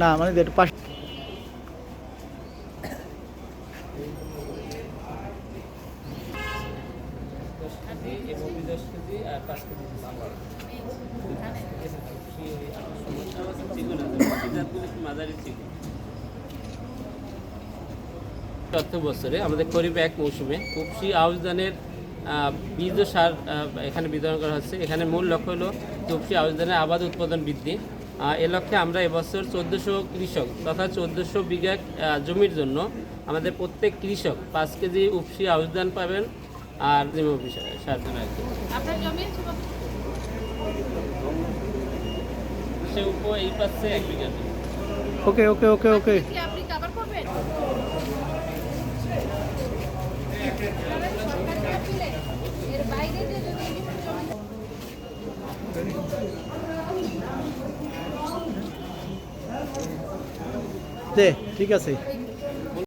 না মানে পাশ অর্থ বছরে আমাদের খরিফ এক মৌসুমে। কুপসি আউশদানের আহ, বীজ সার এখানে বিতরণ করা হচ্ছে। এখানে মূল লক্ষ্য হলো কুপসি আউশদানের আবাদ উৎপাদন বৃদ্ধি। এ লক্ষ্যে আমরা এবছর চোদ্দোশো কৃষক তথা চোদ্দোশো বিঘা জমির জন্য আমাদের প্রত্যেক কৃষক পাঁচ কেজি উপসি আউশ আউশদান পাবেন আর সার- দেবেন আর কি। আপনার জমি সে উপ এই পাচ্ছে এক বিঘা ওকে ওকে ওকে ওকে। এর বাইরে যে দে ঠিক আছে এই